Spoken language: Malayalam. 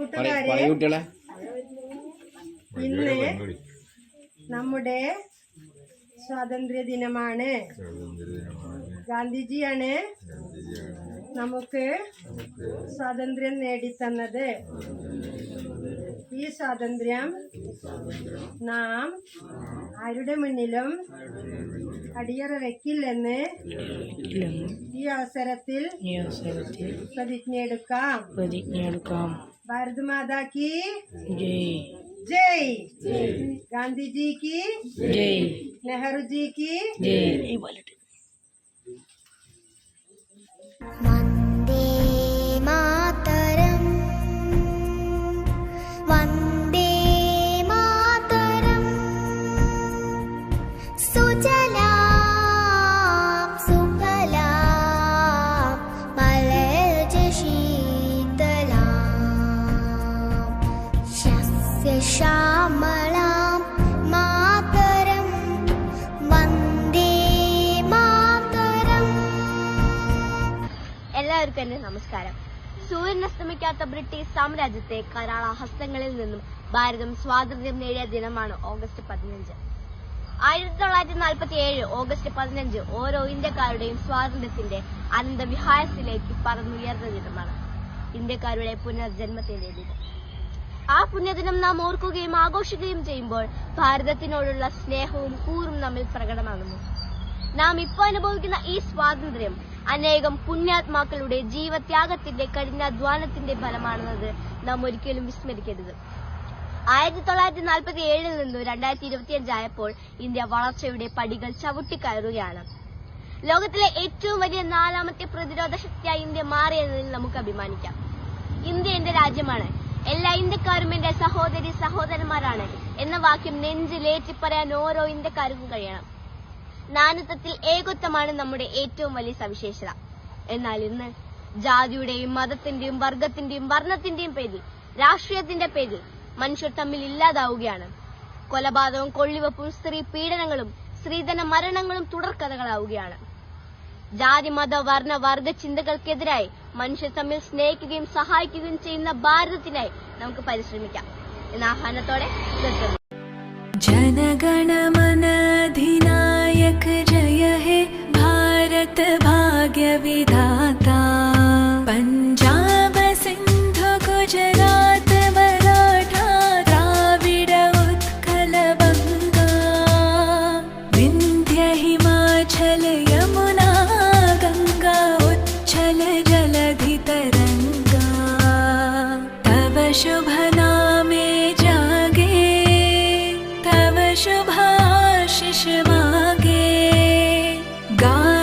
കൂട്ടുകാരെ ഇന്ന് നമ്മുടെ സ്വാതന്ത്ര്യ ദിനമാണ്. ഗാന്ധിജിയാണ് നമുക്ക് സ്വാതന്ത്ര്യം നേടിത്തന്നത്. ഈ സ്വാതന്ത്ര്യം നാം ആരുടെ മുന്നിലും അടിയറ വെക്കില്ലെന്ന് ഈ അവസരത്തിൽ പ്രതിജ്ഞയെടുക്കാം പ്രതിജ്ഞയെടുക്കാം ഭാരത് മാതാ കി ജയ്. ജയ്. ഗാന്ധിജി ജയ്. നെഹ്റുജി ജയ്. ശ്യാമളാം മാതരം. മാതരം. എല്ലാവർക്കും നമസ്കാരം. സൂര്യൻ ബ്രിട്ടീഷ് സാമ്രാജ്യത്തെ കരാള ഹസ്തങ്ങളിൽ നിന്നും ഭാരതം സ്വാതന്ത്ര്യം നേടിയ ദിനമാണ് ഓഗസ്റ്റ് പതിനഞ്ച്. ആയിരത്തി തൊള്ളായിരത്തി നാൽപ്പത്തി ഏഴ് ഓഗസ്റ്റ് പതിനഞ്ച് ഓരോ ഇന്ത്യക്കാരുടെയും സ്വാതന്ത്ര്യത്തിന്റെ അനന്തവിഹാരത്തിലേക്ക് പറന്നുയർന്ന ദിനമാണ്. ഇന്ത്യക്കാരുടെ പുനർജന്മത്തിന്റെ ദിനം. ആ പുണ്യദിനം നാം ഓർക്കുകയും ആഘോഷിക്കുകയും ചെയ്യുമ്പോൾ ഭാരതത്തിനോടുള്ള സ്നേഹവും കൂറും നമ്മിൽ പ്രകടമാകുന്നു. നാം ഇപ്പോൾ അനുഭവിക്കുന്ന ഈ സ്വാതന്ത്ര്യം അനേകം പുണ്യാത്മാക്കളുടെ ജീവത്യാഗത്തിന്റെ കഠിനാധ്വാനത്തിന്റെ ഫലമാണെന്നത് നാം ഒരിക്കലും വിസ്മരിക്കരുത്. ആയിരത്തി തൊള്ളായിരത്തി നാൽപ്പത്തി ഏഴിൽ നിന്ന് രണ്ടായിരത്തി ഇരുപത്തിയഞ്ചായപ്പോൾ ഇന്ത്യ വളർച്ചയുടെ പടികൾ ചവിട്ടിക്കയറുകയാണ്. ലോകത്തിലെ ഏറ്റവും വലിയ നാലാമത്തെ പ്രതിരോധ ശക്തിയായി ഇന്ത്യ മാറിയതിൽ നമുക്ക് അഭിമാനിക്കാം. ഇന്ത്യ എന്റെ രാജ്യമാണ്. എല്ലാ ഇന്ത്യക്കാരും എന്റെ സഹോദരി സഹോദരന്മാരാണ്. എന്ന വാക്യം നെഞ്ചിലേറ്റി പറയാൻ ഓരോ ഇന്ത്യക്കാർക്കും കഴിയണം. നാനത്വത്തിൽ ഏകത്വമാണ് നമ്മുടെ ഏറ്റവും വലിയ സവിശേഷത. എന്നാൽ ഇന്ന് ജാതിയുടെയും മതത്തിന്റെയും വർഗത്തിന്റെയും വർണത്തിന്റെയും പേരിൽ രാഷ്ട്രീയത്തിന്റെ പേരിൽ മനുഷ്യർ തമ്മിൽ ഇല്ലാതാവുകയാണ്. കൊലപാതകവും കൊള്ളിവെപ്പും സ്ത്രീ പീഡനങ്ങളും സ്ത്രീധന മരണങ്ങളും തുടർക്കഥകളാവുകയാണ്. ജാതി മത വർണ്ണ വർഗ ചിന്തകൾക്കെതിരായി മനുഷ്യർ തമ്മിൽ സ്നേഹിക്കുകയും സഹായിക്കുകയും ചെയ്യുന്ന ഭാരതത്തിനായി നമുക്ക് പരിശ്രമിക്കാം എന്ന ആഹ്വാനത്തോടെ ജനഗണമനാധിനായക ജയ ഹേ ഭാരത ഭാഗ്യവിധ शभाशिष मागे गा